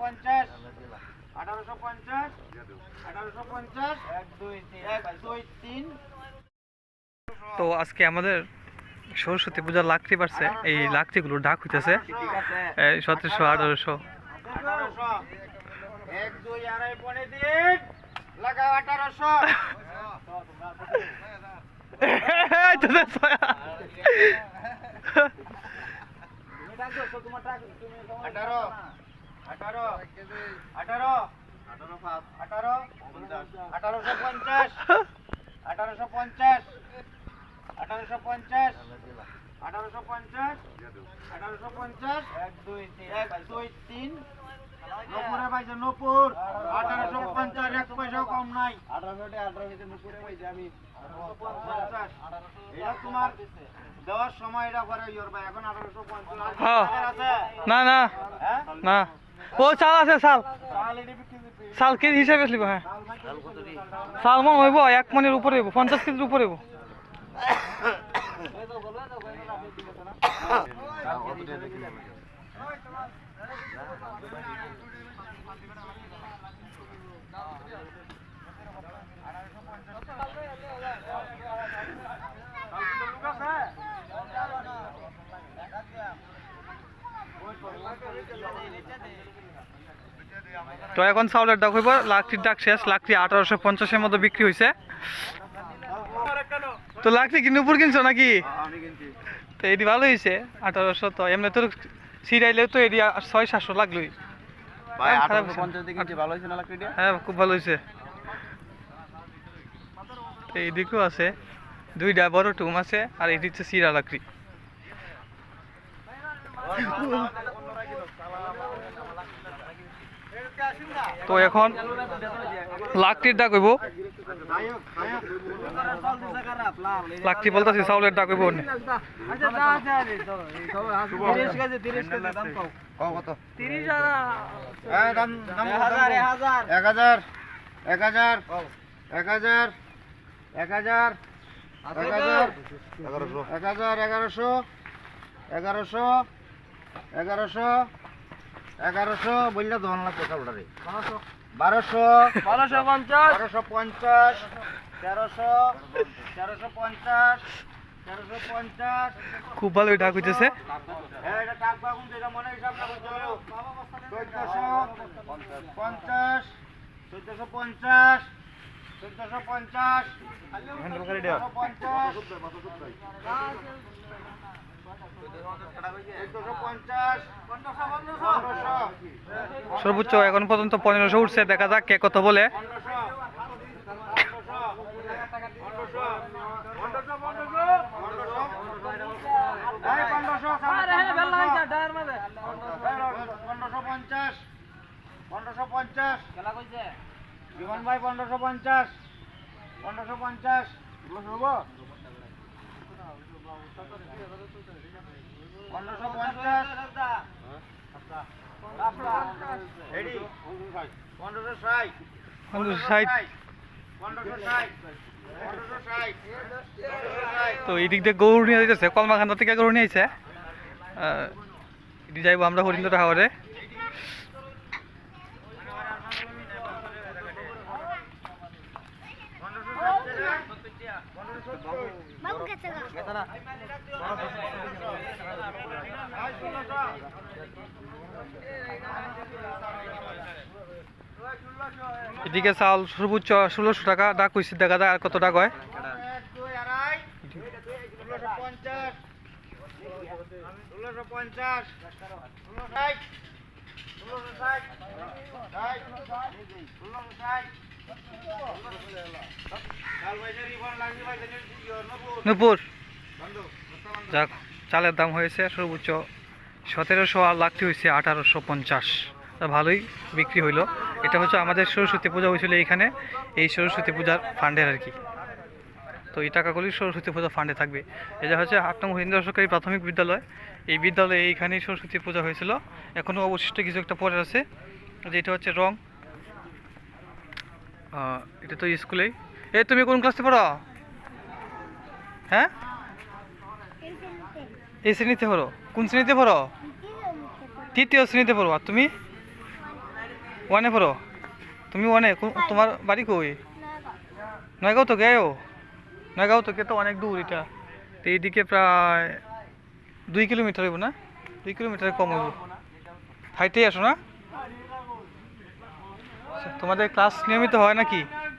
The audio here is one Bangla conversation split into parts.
পঞ্চাশ আঠারোশো পঞ্চাশ আঠারোশো পঞ্চাশ এক দুই তিন। এক দুই তিন তো আজকে আমাদের সরস্বতী পূজার লাকড়ি বাড়ছে এই লাকড়িগুলো ডাক হইতেছে। সতেরোশো আঠারোশো। আঠারোশো এক দুই আড়াই পনে দিন লাগাও আঠারোশো। আঠারো। আঠারো আঠারো আঠারো আঠারোশো পঞ্চাশ আঠারোশো পঞ্চাশ আঠারোশো পঞ্চাশ আঠারোশো পঞ্চাশ আঠারোশো পঞ্চাশ এক দুই তিন এক দুই তিন। নপুরে পাইছে নপুর। আঠারোশো পঞ্চাশ। এক পয়সাও কম নাই। আঠারোশো আঠারোশো নপুরে পাইছে আমি। পঞ্চাশ। এটা তোমার দেওয়ার সময় এটা করে ইয়োর ভাই এখন আঠারোশো পঞ্চাশ। হ্যাঁ। আছে? না না। হ্যাঁ? না। ও চাল আছে চাল। চাল কেজি হিসাবে আসলিব হ্যাঁ। চাল মন হইব এক মনের উপরে হইব পঞ্চাশ কেজির উপরে হইব। তো এখন চাউলের ডাক হইব লাকড়ির ডাক শেষ লাকড়ি আঠারোশো পঞ্চাশের মতো বিক্রি হয়েছে তো লাকড়ি কি নুপুর কিনছো নাকি? তো এটি ভালো হয়েছে আঠারোশো তো এমনি তোর সিরাইলেও তো এটি ছয় সাতশো লাগলোই। হ্যাঁ, হ্যাঁ খুব ভালো হয়েছে তো এইদিকেও আছে দুইটা বড় টুম আছে আর এটি হচ্ছে সিরা লাকড়ি। তো এখন লাকড়ির ডাক হইব। লাকড়ি বলতেছি, চাউলের ডাক হইব এক এক এক এক এক এগারোশো এগারোশো এগারোশো এগারোশো বললে দোকান লাগবে কাউটা রে বারোশো। বারোশো পঞ্চাশ। বারোশো পঞ্চাশ তেরোশো তেরোশো পঞ্চাশ তেরোশো পঞ্চাশ। খুব ভালো ডাক হইতেছে হ্যাঁ, এটা মনে। চোদ্দশো পঞ্চাশ চোদ্দশো পঞ্চাশ চোদ্দশো পঞ্চাশ পঞ্চাশ। সর্বোচ্চ এখন পর্যন্ত পনেরোশো উঠছে, দেখা যাক কে কত বলে। পনেরোশো পঞ্চাশ। পনেরোশো পঞ্চাশ পনেরোশো পঞ্চাশ তো এই দিক দিয়ে গরু নিয়ে যাইতেছে কলমাখান্দা থেকে গরু নিয়ে আইছে। এটি যাইবো আমরা হরিন্দ্র হাওয়ারে বাবু কাছে গা এদিকে চাউল সর্বোচ্চ ষোলোশো টাকা ডাক হয়েছে দেখা যায় আর কত টাকা হয়। নূপুর। যাক, চালের দাম হয়েছে সর্বোচ্চ সতেরোশো আর লাখটি হয়েছে আঠারোশো পঞ্চাশ। ভালোই বিক্রি হইল। এটা হচ্ছে আমাদের সরস্বতী পূজা হয়েছিল এইখানে। এই সরস্বতী পূজার ফান্ডের আর কি। তো এই টাকাগুলি সরস্বতী পূজা ফান্ডে থাকবে। এটা হচ্ছে আট নং হিন্দু সরকারি প্রাথমিক বিদ্যালয়। এই বিদ্যালয়ে এইখানেই সরস্বতী পূজা হয়েছিল। এখনও অবশিষ্ট কিছু একটা পরে আছে। যে যেটা হচ্ছে রং। এটা তো স্কুলেই। এই তুমি কোন ক্লাসে পড়ো? হ্যাঁ? এই শ্রেণীতে পড়ো। কোন শ্রেণীতে পড়ো? তৃতীয় শ্রেণীতে পড়ো। আর তুমি? ওয়ানে পড়ো। তুমি ওয়ানে তোমার বাড়ি কই? নয়গাঁও তো গেও? নয়গাঁও থেকে তো অনেক দূর এটা। তো এইদিকে প্রায় দুই কিলোমিটার হইব না? দুই কিলোমিটার কম হইব। হাইটেই আসো না? তোমাদের ক্লাস নিয়মিত হয় নাকি? হ্যাঁ।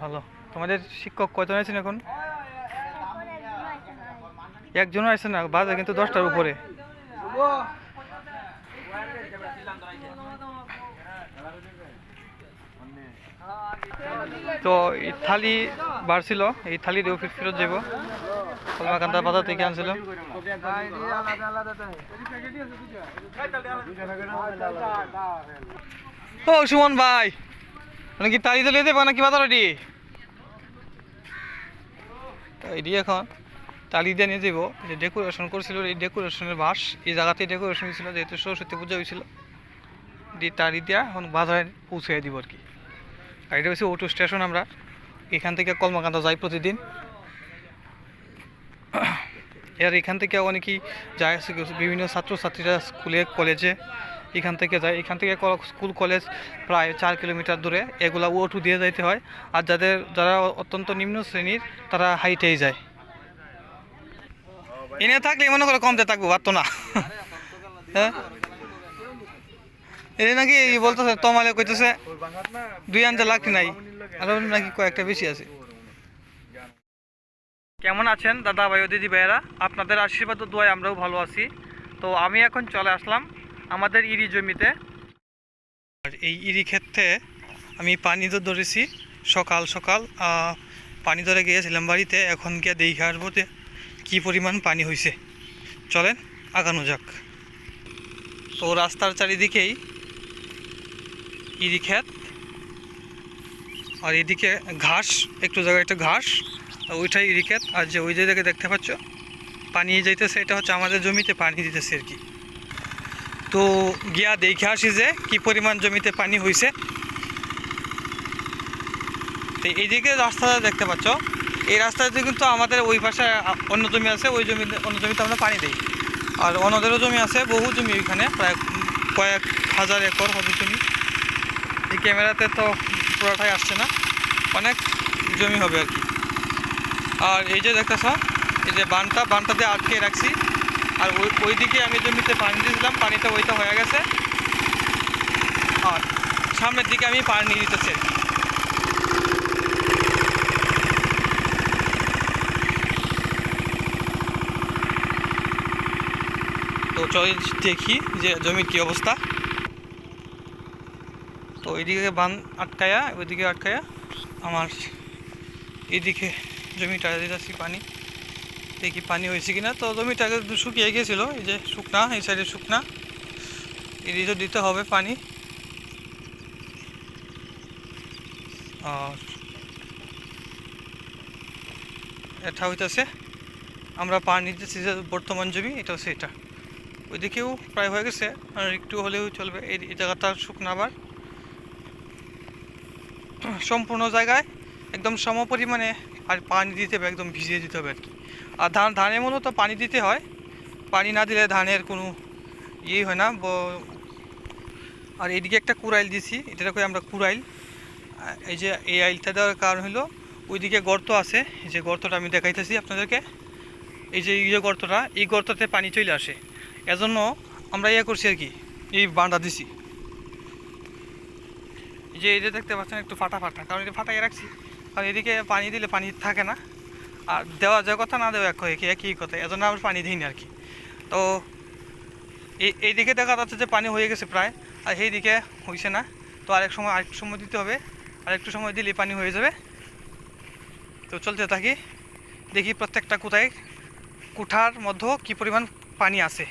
ভালো। তোমাদের শিক্ষক কয়জন আছেন এখন? একজনও আছে না, বাজে কিন্তু দশটার উপরে। তো এই থালি বাড়ছিল, এই থালি ফির ফেরত যাব কলমাকান্দার বাজার থেকে আনছিল। ও, সুমন ভাই মানে কি তাড়ি দিলে দেবো নাকি বাজার এটি তো এটি এখন। তালি দিয়ে নিয়ে যাব যে ডেকোরেশন করছিল, এই ডেকোরেশনের বাস, এই জায়গাতেই ডেকোরেশন হয়েছিল, যেহেতু সরস্বতী পূজা হয়েছিল। দিয়ে তালি দিয়া এখন বাজারে পৌঁছে দিব আর কি। আর এটা হচ্ছে অটো স্টেশন আমরা। এখান থেকে কলমাকান্দা যাই প্রতিদিন। এর এখান থেকে অনেকেই যায় বিভিন্ন ছাত্রছাত্রীরা স্কুলে, কলেজে এখান থেকে যায়। এখান থেকে স্কুল, কলেজ প্রায় চার কিলোমিটার দূরে। এগুলা অটো দিয়ে যাইতে হয়। আর যাদের, যারা অত্যন্ত নিম্ন শ্রেণির, তারা হাইটেই যায়। এনে থাকলে মনে করে কমতে থাকব, পারতো না। হ্যাঁ? এই নাকি বলতেছে, তমালে কইতেছে, দুই আনতে লাগতে নাই। আরও নাকি কয়েকটা বেশি আছে। কেমন আছেন দাদা ভাই ও দিদি ভাইয়েরা? আপনাদের আশীর্বাদ দোয়ায় আমরাও ভালো আছি। তো আমি এখন চলে আসলাম আমাদের ইরি জমিতে। আর এই ইরি ক্ষেত্রে আমি পানি তো ধরেছি, সকাল সকাল পানি ধরে গিয়েছিলাম বাড়িতে, এখন গিয়ে দেখে আসব কী পরিমাণ পানি হয়েছে চলেন, আগানো যাক। তো রাস্তার চারিদিকেই ইরি ক্ষেত, আর এদিকে ঘাস, একটু জায়গায় একটা ঘাস ওইটাই ইরি ক্ষেত। আর যে ওই জায়গায় দেখতে পাচ্ছ, পানি যাইতেছে, এটা হচ্ছে আমাদের জমিতে পানি দিতেছে আর কি। তো গিয়া দেখে আসি যে কি পরিমাণ জমিতে পানি হয়েছে তো এইদিকে রাস্তাটা দেখতে পাচ্ছ এই রাস্তাতে কিন্তু আমাদের ওই পাশে অন্য জমি আছে, ওই জমিতে অন্য জমিতে আমরা পানি দিই। আর অন্যদেরও জমি আছে, বহু জমি ওইখানে, প্রায় কয়েক হাজার একর হবে জমি। এই ক্যামেরাতে তো পুরোটাই আসছে না, অনেক জমি হবে আর কি। আর এই যে দেখতেছ, এই যে বানটা বানটা দিয়ে আটকে রাখছি। আর ওই, ওইদিকে আমি জমিতে পানি দিয়েছিলাম, পানিটা ওইটা হয়ে গেছে। আর সামনের দিকে আমি পানি দিতেছি আর কি। তো চল দেখি যে জমির কি অবস্থা। তো এইদিকে বান আটকায়া, ওইদিকে আটকায়া আমার এইদিকে জমিটা দিতেছি পানি। দেখি পানি হয়েছে কিনা। তো জমিটা শুকিয়ে গিয়েছিল এই যে শুকনা, এই সাইডে শুকনা। এদিকে দিতে হবে পানি। আর এটা হইতেছে, আমরা পানি দিতেছি যে বর্তমান জমি, এটা হচ্ছে এটা। ওইদিকেও প্রায় হয়ে গেছে, আর একটু হলেও চলবে। এই জায়গাটা শুকনো আবার সম্পূর্ণ জায়গায় একদম সম পরিমাণে আর পানি দিতে হবে, একদম ভিজিয়ে দিতে হবে আর কি। আর ধান, ধানে মূলত পানি দিতে হয়। পানি না দিলে ধানের কোনো ইয়ে হয় না। আর এইদিকে একটা কুড়াইল দিছি এটা করে আমরা কুড়াইল। এই যে এই আইলটা দেওয়ার কারণ হলো ওইদিকে গর্ত আছে। যে গর্তটা আমি দেখাইতেছি আপনাদেরকে। এই যে এই যে গর্তটা, এই গর্ততে পানি চলে আসে। এজন্য আমরা ইয়ে করছি আর কি, এই বাঁধা দিছি। যে এই যে দেখতে পাচ্ছেন একটু ফাটা ফাটা, কারণ এটা ফাটাই রাখছি। কারণ এদিকে পানি দিলে পানি থাকে না। আর দেওয়া যায় কথা, না দেওয়া এক একই কথা, এজন্য আমরা পানি দিই না আর কি। তো এই, এইদিকে দেখা যাচ্ছে যে পানি হয়ে গেছে প্রায়, আর সেই দিকে হয়েছে না। তো আরেক সময়, আরেকটু সময় দিতে হবে। আর একটু সময় দিলে পানি হয়ে যাবে। তো চলতে থাকি। দেখি প্রত্যেকটা কোথায়, কুঠার মধ্যে কি পরিমাণ পানি আছে।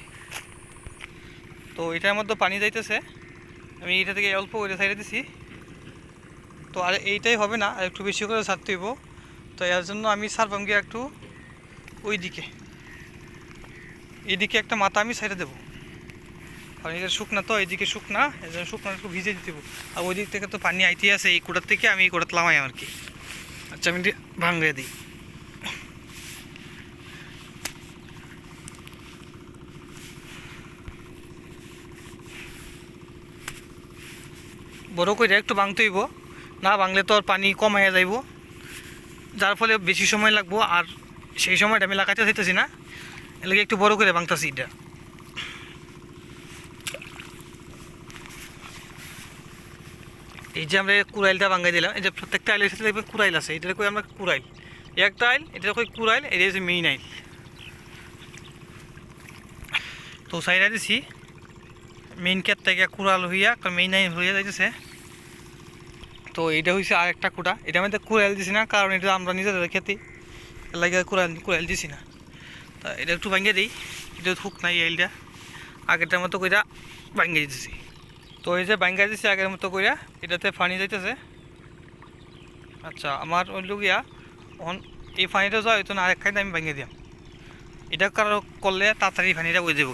তো এটার মধ্যে পানি যাইতেছে। আমি এটা থেকে অল্প করে সাইডে দিছি। তো আর এইটাই হবে না, আর একটু বেশি করে ছাড়তে হইব। তো এর জন্য আমি সারবাম গিয়ে একটু ওই দিকে এইদিকে একটা মাথা আমি সাইডে দেবো। কারণ এটা শুকনা তো, এইদিকে শুকনা এই জন্য শুকনা একটু ভিজে দিতে। আর ওই দিক থেকে তো পানি আইতে আছে, এই কুটার থেকে আমি এই কুটাতে লামাই আর কি। আচ্ছা আমি ভাঙিয়ে দিই। বড় করে একটু ভাঙতে হইব। না ভাঙলে তো পানি কম হয়ে যাইব। যার ফলে বেশি সময় লাগবো আর সেই সময়টা আমি লাগাইতে চাইতেছি না। এলাকা একটু বড় করে ভাঙতেছি এটা। এই যে আমরা কুড়াইলটা ভাঙাই দিলাম, এই যে প্রত্যেকটা আইলের সাথে দেখবেন কুড়াইল আছে এটা কই আমরা কুড়াইল। একটা আইল এটা কই কুড়াইল, এটা হচ্ছে মেইন আইল। তো সাইডা দিছি মেইন কেট থেকে কুড়াল হইয়া মেইন আইল হইয়া যাইতেছে। তো এটা হয়েছে আরেকটা কুটা এটা মধ্যে কুড়াইল দিছি না, কারণ এটা আমরা নিজেদের খেতে। লাগে কুড়াইল কুড়াইল দিছি না। তা এটা একটু ভাঙিয়ে দিই, এটা হুক নাই আইলটা। আগেরটার মতো কইরা ভাঙিয়ে দিতেছি তো এই যে ভাঙ্গা দিছে আগের মতো কইরা, এটাতে পানি যাইতেছে। আচ্ছা আমার ওই লুগিয়া এই পানিটা যাওয়া হইতো না আরেক খাইতে আমি ভাঙিয়ে দিলাম এটা কারও করলে তাড়াতাড়ি পানিটা বই দেবো